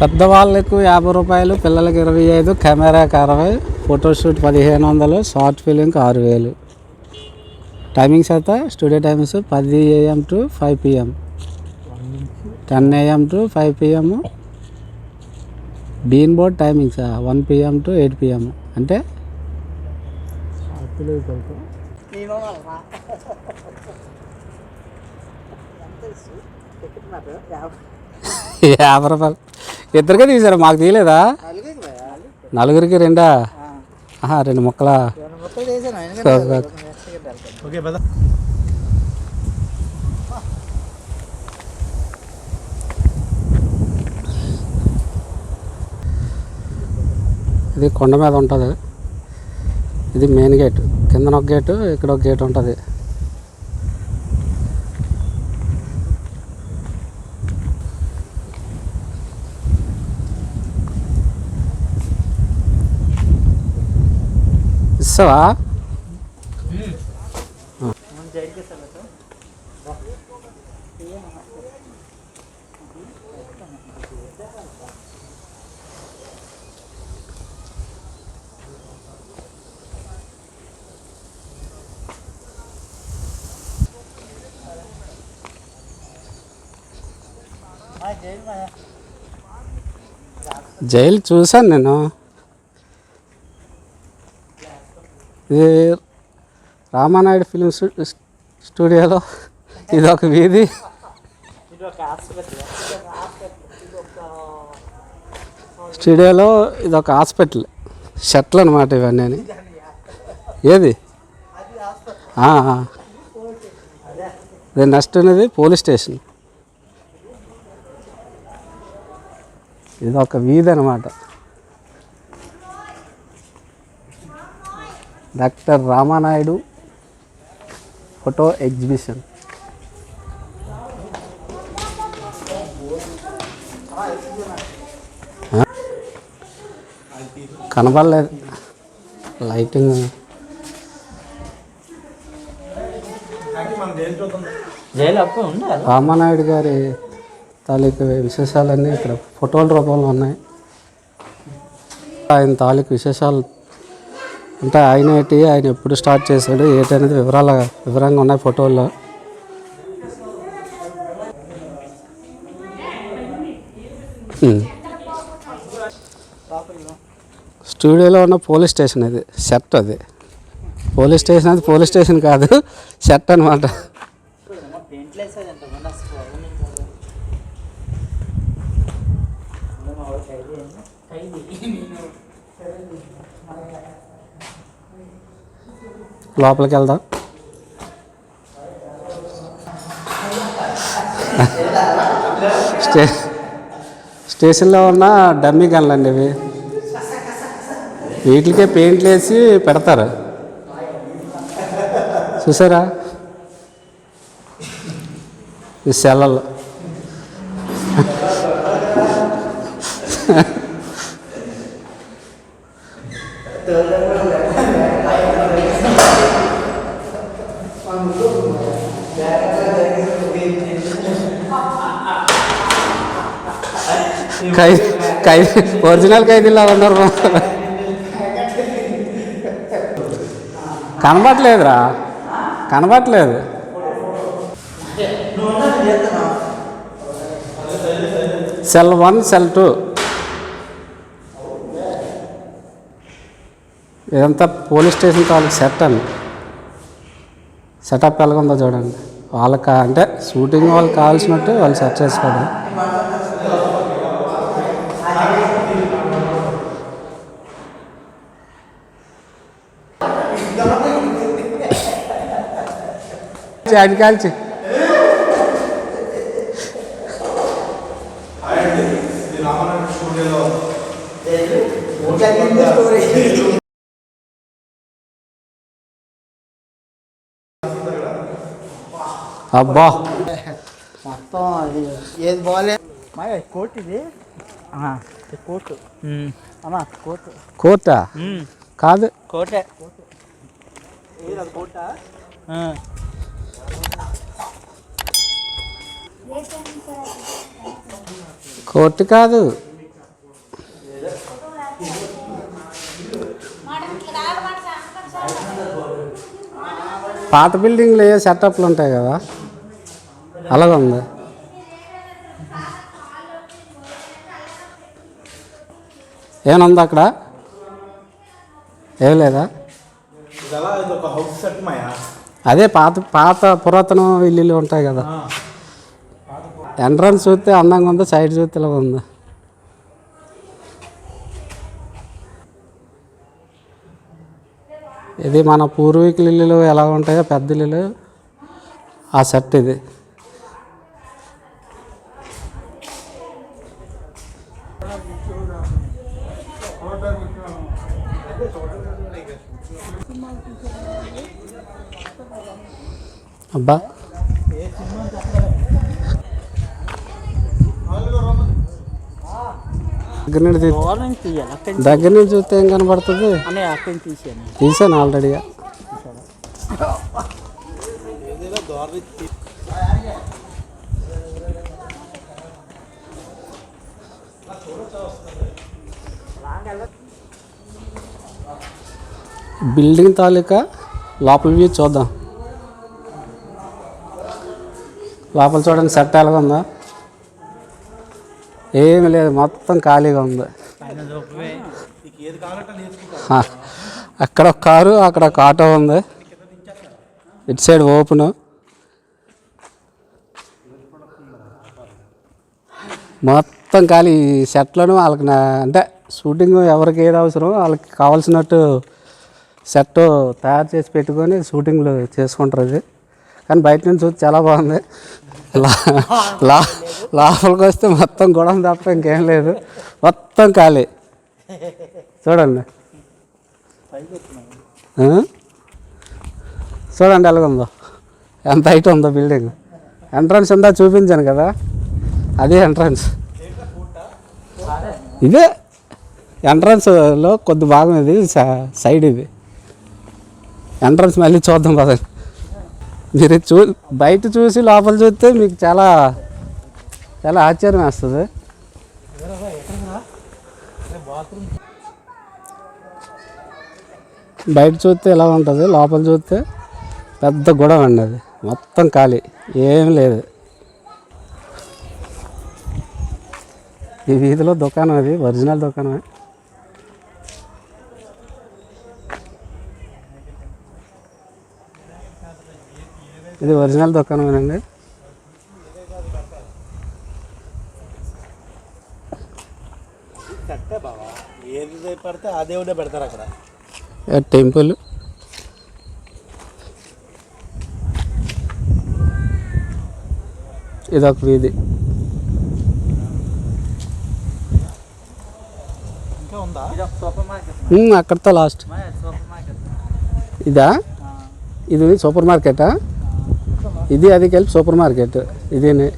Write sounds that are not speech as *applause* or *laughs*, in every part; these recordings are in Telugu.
పెద్దవాళ్ళకు యాభై రూపాయలు పిల్లలకి ఇరవై ఐదు కెమెరాకి అరవై ఫోటోషూట్ పదిహేను వందలు షార్ట్ ఫిలింకి ఆరు వేలు. టైమింగ్స్ అయితే స్టూడియో టైమింగ్స్ పది AM to five PM ten AM to five PM bean board timings one PM to eight PM అంటే *laughs* యాభై రూపాయలు. ఇద్దరికే తీసారు మాకు తీయలేదా? నలుగురికి రెండా? ఆహా, రెండు ముక్కలా. ఇది కొండ మీద ఉంటుంది. ఇది మెయిన్ గేట్. కిందన ఒక గేటు ఇక్కడ ఒక గేట్ ఉంటుంది. వస్తావా జైలు చూసాను నేను. ఇది రామానాయుడు ఫిలిం స్టూ- స్టూడియోలో ఇది ఒక వీధి. స్టూడియోలో ఇది ఒక హాస్పిటల్. షట్లు అనమాట ఇవన్నీ ఏది? ఇది నెక్స్ట్ అనేది పోలీస్ స్టేషన్. ఇది ఒక వీధి అనమాట డాక్టర్ రామానాయుడు ఫోటో ఎగ్జిబిషన్. ఆ? కనబడలేదు. లైటింగ్. రామానాయుడు గారి తాలూకు విశేషాలన్నీ ఇక్కడ ఫోటోల రూపంలో ఉన్నాయి. ఆయన తాలూకు విశేషాలు అంటే ఆయన ఏంటి? ఆయన ఎప్పుడు స్టార్ట్ చేశాడు? ఏంటి అనేది వివరాల వివరంగా ఉన్నాయి ఫోటోల్లో. స్టూడియోలో ఉన్న పోలీస్ స్టేషన్ అది సెట్ అది. పోలీస్ స్టేషన్ అది పోలీస్ స్టేషన్ కాదు సెట్ అనమాట Thank you. లోపలికి వెళ్దాం. స్టే స్టేషన్లో ఉన్న డమ్మీ గన్లు అండి ఇవి. వీటికే పెయింట్లు వేసి పెడతారు. చూసారా? ఈ సెల్లలు ఖైదీ ఖైదీ ఒరిజినల్ ఖైదీలా ఉన్నారు కనబట్లేదురా కనబట్లేదు సెల్ వన్ సెల్ టూ. ఇదంతా పోలీస్ స్టేషన్ వాళ్ళకి సెట్ అండి. సెటప్ ఎలాగుందో చూడండి. వాళ్ళకి అంటే షూటింగ్ వాళ్ళకి కావాల్సినట్టు వాళ్ళు సెట్ చేసుకోవడం. అది కాల్చి అబ్బా మొత్తం అది ఏది బాగాలే మా కోట్ ఇది కోట్ అమ్మా కోట్ కోట కాదు కోటే ఏది కోటా కోర్టు కాదు. పాత బిల్డింగ్లు ఏ సెటప్లు ఉంటాయి కదా. అలాగ ఉంది. ఏముంది అక్కడ? ఏం లేదా? అదే పాత పాత పురాతన ఇల్లులు ఉంటాయి కదా. ఎంట్రన్స్ చూస్తే అందంగా ఉంది సైడ్ చూస్తే ఇలా ఉంది. ఇది మన పూర్వీకుల ఇల్లులు ఎలా ఉంటాయో పెద్ద ఇల్లులు. ఆ సెట్ ఇది. అబ్బా. దగ్గర నుండి దగ్గర నుంచి చూస్తే ఏం కనబడుతుంది? తీసాను ఆల్రెడీగా. బిల్డింగ్ తాలూకా లోపల వ్యూ చూద్దాం. లోపల చూడండి సెట్ ఎలాగ ఉందా ఏమి లేదు మొత్తం ఖాళీగా ఉంది. అక్కడ ఒక కారు అక్కడ ఒక ఆటో ఉంది. ఇటు సైడ్ ఓపెను. మొత్తం ఖాళీ. సెట్లను వాళ్ళకి నా అంటే షూటింగ్ ఎవరికి ఏది అవసరం వాళ్ళకి కావాల్సినట్టు సెట్ తయారు చేసి పెట్టుకొని షూటింగ్లు చేసుకుంటారు అది. కానీ బయట నుంచి చూసి చాలా బాగుంది. లా- లోపలికి వస్తే మొత్తం గొడవ తప్ప ఇంకేం లేదు. మొత్తం ఖాళీ. చూడండి. చూడండి ఎలాగుందో. ఎంత హైట్ ఉందో బిల్డింగ్. ఎంట్రన్స్ ఉందా చూపించాను కదా. అదే ఎంట్రన్స్ ఇదే ఎంట్రన్స్లో కొద్ది భాగం ఇది స- సైడ్ ఇది. ఎంట్రన్స్ మళ్ళీ చూద్దాం పదండి. మీరు చూ బయట చూసి లోపల చూస్తే మీకు చాలా చాలా ఆశ్చర్యం వేస్తుంది. బయట చూస్తే ఎలా ఉంటుంది లోపల చూస్తే పెద్ద గొడవ అండి అది. మొత్తం ఖాళీ ఏం లేదు. ఈ వీధిలో దుకాణం అది ఒరిజినల్ దుకాణమే. ఇది ఒరిజినల్ దుకాణమేనండి. పడితే ఆ దేవుడే పెడతారు అక్కడ. ఏ టెంపుల్. ఇదొక వీధి. అక్కడితో లాస్ట్. Super market. ఇదా? ఇది సూపర్ మార్కెటా? ఇది అది కలిపి సూపర్ మార్కెట్. ఇదేనే.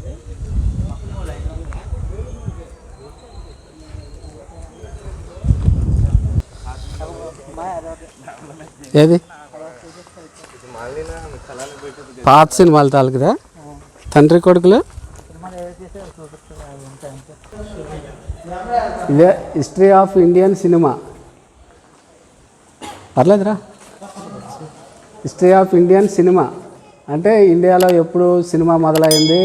ఏది? పాత సినిమాలు తాలకుదా? తండ్రి కొడుకులు? ఇదే history of Indian cinema. పర్లేదురా. History of Indian cinema. అంటే ఇండియాలో ఎప్పుడు సినిమా మొదలైంది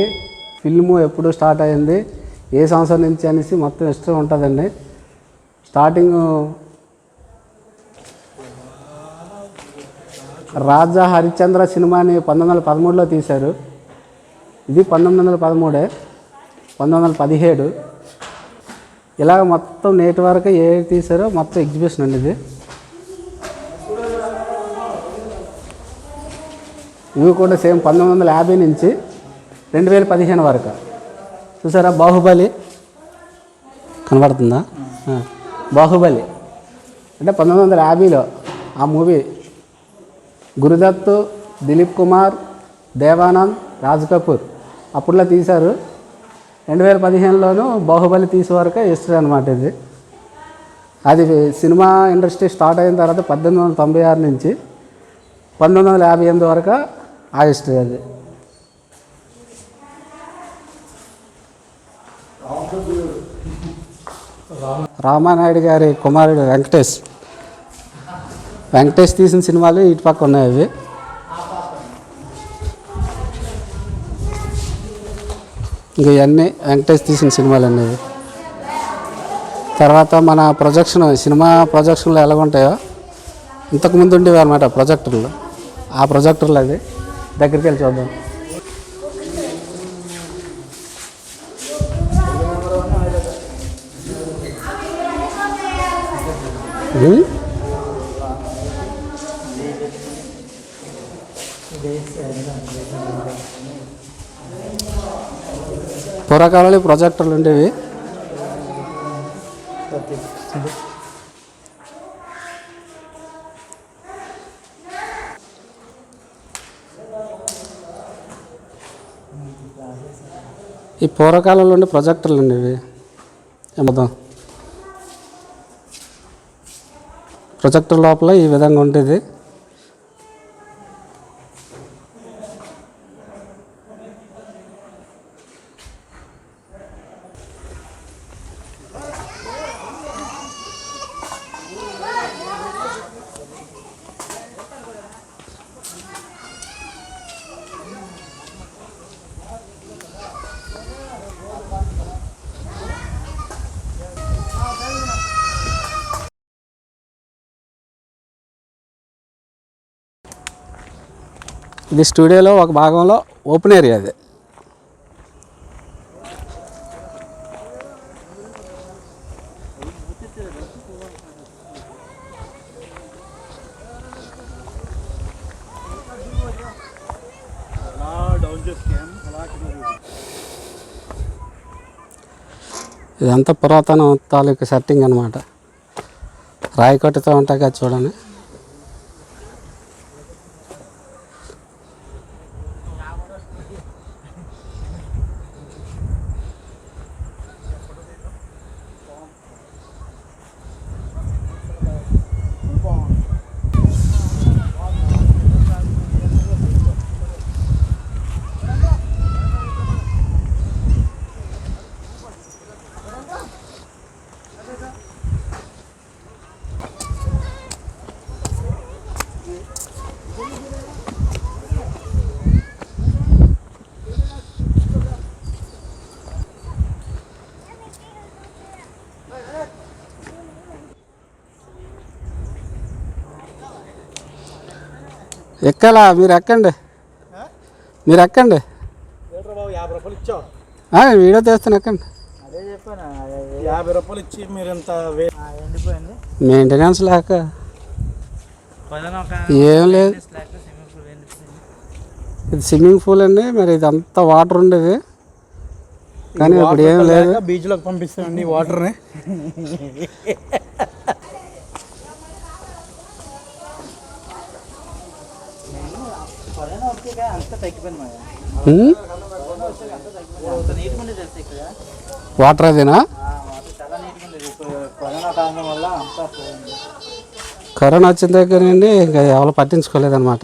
ఫిల్ము ఎప్పుడు స్టార్ట్ అయింది ఏ సంవత్సరం నుంచి అనేసి మొత్తం హిస్టరీ ఉంటుందండి. స్టార్టింగ్ రాజా హరిశ్చంద్ర సినిమాని పంతొమ్మిది వందల పదమూడులో తీశారు. ఇది పంతొమ్మిది వందల పదమూడే పంతొమ్మిది వందల పదిహేడు. ఇలాగ మొత్తం నేటి వరకు ఏ తీశారో మొత్తం ఎగ్జిబిషన్ అండి ఇది. ఇవి కూడా సేమ్ పంతొమ్మిది వందల యాభై నుంచి రెండు వేల పదిహేను వరకు. చూసారా? బాహుబలి. కనబడుతుందా? బాహుబలి. అంటే పంతొమ్మిది వందల యాభైలో ఆ మూవీ గురుదత్తు దిలీప్ కుమార్ దేవానంద్ రాజ్ కపూర్ అప్పుడులో తీశారు. రెండు వేల పదిహేనులోనూ బాహుబలి తీసే వరకు హిస్టరీ అనమాట ఇది. అది సినిమా ఇండస్ట్రీ స్టార్ట్ అయిన తర్వాత పద్దెనిమిది వందల తొంభై ఆరు నుంచి పంతొమ్మిది వందల యాభై ఎనిమిది వరకు ఆ అది. రామానాయుడు గారి కుమారుడు వెంకటేష్. వెంకటేష్ తీసిన సినిమాలు ఇటు పక్క ఉన్నాయి అవి. ఇంకా ఇవన్నీ వెంకటేష్ తీసిన సినిమాలు అనేవి తర్వాత మన ప్రొజెక్షన్ సినిమా ప్రొజెక్షన్లు ఎలా ఉంటాయో ఇంతకుముందు ఉండేవి అనమాట ప్రొజెక్టర్లు. ఆ ప్రొజెక్టర్లు అది దగ్గరికి వెళ్ళి చూద్దాం. పూర్వకాలంలో ప్రొజెక్టర్లు ఉండేవి? ఈ పూర్వకాలంలో ఉండే ప్రొజెక్టర్లు ఉండేవి ఏమవుతాం ప్రొజెక్టర్ లోపల ఈ విధంగా ఉండేది. ఇది స్టూడియోలో ఒక భాగంలో ఓపెన్ ఏరియా అది. ఇదంతా పురాతన తాలూకు సెట్టింగ్ అనమాట రాయి ఉంటాక ఉంటాయి కదా చూడండి. ఎక్కాలా? మీరు ఎక్కండి. మీరు ఎక్కండి. ఏంట్రా బాబు యాభై రూపాయలు ఇచ్చావు. ఆ, వీడియో తీస్తాను ఎక్కండి. అదే చెప్పాను? యాభై రూపాయలు ఇచ్చి మీరు ఇంత ఎండిపోయింది. మెయింటెనెన్స్ లేక. ఏం లేదు. ఇది స్విమ్మింగ్ పూల్ అండి. మరి ఇదంతా వాటర్ ఉండేది. కానీ ఇప్పుడు ఏం లేదు. బీచ్లోకి పంపిస్తామండి ఈ వాటర్ని *laughs* అంత తగ్గిపోయింది మరి ఉమ్? అంత నీట్గా ఉండేది తెలుసు ఇక్కడ వాటర్ అదేనా? కరోనా వచ్చిన దగ్గర నుండి ఇంకా ఎవరు పట్టించుకోలేదన్నమాట.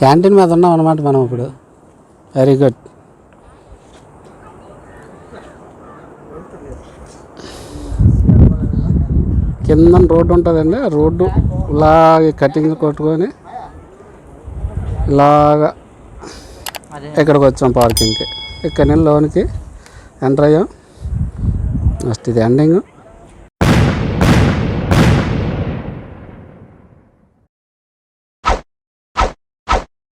క్యాంటీన్ మీద ఉన్నాం అనమాట మనం ఇప్పుడు. వెరీ గుడ్ కింద రోడ్డు ఉంటుందండి. ఆ రోడ్డు ఇలాగ కటింగ్ కొట్టుకొని ఇలాగా ఇక్కడికి వచ్చాం పార్కింగ్కి. ఇక్కడ నుంచి లోనికి ఎంటర్ అయ్యాం. నెక్స్ట్ ఇది ఎండింగ్